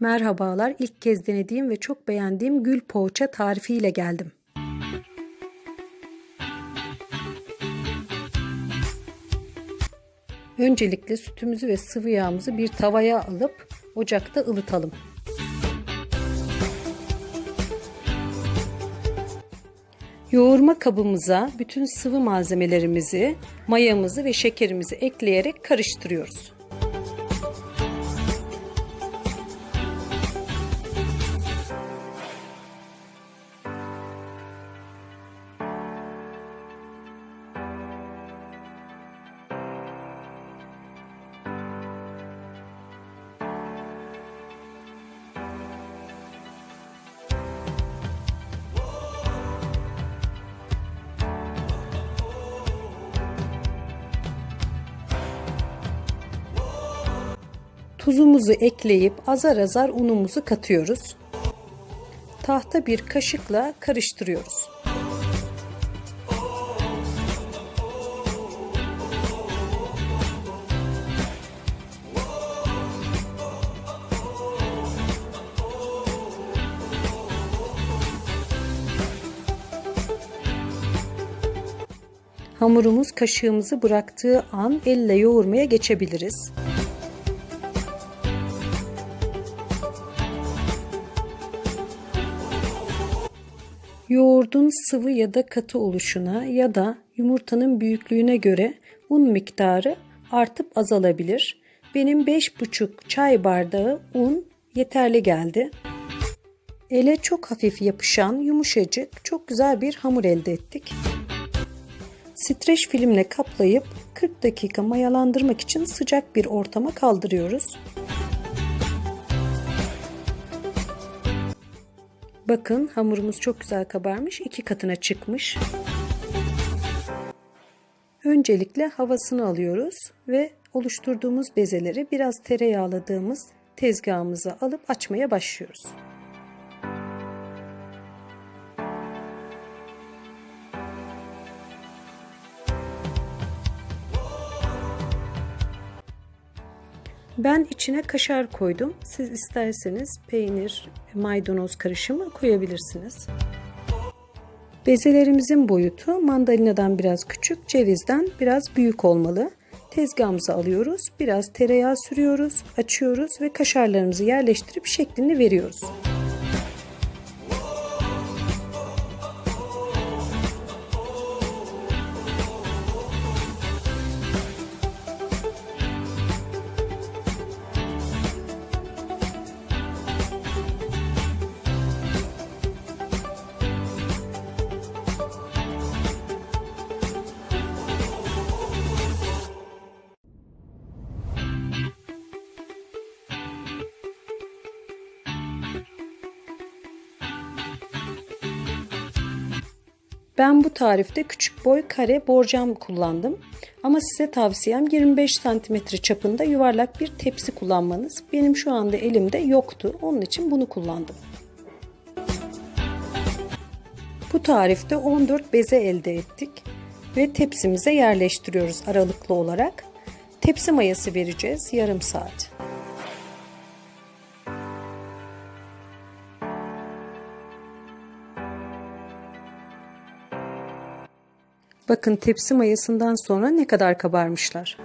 Merhabalar. İlk kez denediğim ve çok beğendiğim gül poğaça tarifiyle geldim. Öncelikle sütümüzü ve sıvı yağımızı bir tavaya alıp ocakta ılıtalım. Yoğurma kabımıza bütün sıvı malzemelerimizi, mayamızı ve şekerimizi ekleyerek karıştırıyoruz. Tuzumuzu ekleyip azar azar unumuzu katıyoruz. Tahta bir kaşıkla karıştırıyoruz. Hamurumuz kaşığımızı bıraktığı an elle yoğurmaya geçebiliriz. Yoğurdun sıvı ya da katı oluşuna ya da yumurtanın büyüklüğüne göre un miktarı artıp azalabilir. Benim 5,5 çay bardağı un yeterli geldi. Ele çok hafif yapışan, yumuşacık, çok güzel bir hamur elde ettik. Streç filmle kaplayıp 40 dakika mayalandırmak için sıcak bir ortama kaldırıyoruz. Bakın hamurumuz çok güzel kabarmış. iki katına çıkmış. Öncelikle havasını alıyoruz ve oluşturduğumuz bezeleri biraz tereyağladığımız tezgahımıza alıp açmaya başlıyoruz. Ben içine kaşar koydum. Siz isterseniz peynir, maydanoz karışımı koyabilirsiniz. Bezelerimizin boyutu mandalinadan biraz küçük, cevizden biraz büyük olmalı. Tezgahımıza alıyoruz. Biraz tereyağı sürüyoruz, açıyoruz ve kaşarlarımızı yerleştirip şeklini veriyoruz. Ben bu tarifte küçük boy kare borcam kullandım. Ama size tavsiyem 25 cm çapında yuvarlak bir tepsi kullanmanız. Benim şu anda elimde yoktu. Onun için bunu kullandım. Bu tarifte 14 beze elde ettik ve tepsimize yerleştiriyoruz aralıklı olarak. Tepsi mayası vereceğiz yarım saat. Bakın tepsi mayasından sonra ne kadar kabarmışlar.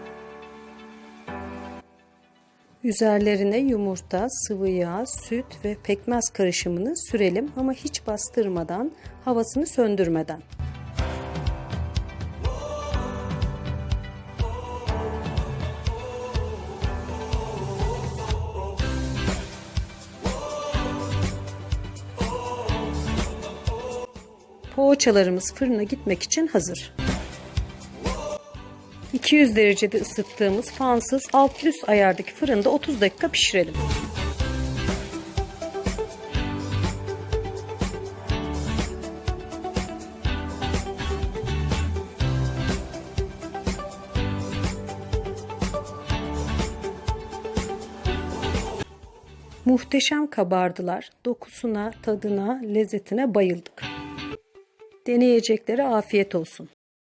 Üzerlerine yumurta, sıvı yağ, süt ve pekmez karışımını sürelim ama hiç bastırmadan, havasını söndürmeden. Poğaçalarımız fırına gitmek için hazır. 200 derecede ısıttığımız fansız alt üst ayardaki fırında 30 dakika pişirelim. Muhteşem kabardılar. Dokusuna, tadına, lezzetine bayıldık. Deneyeceklere afiyet olsun.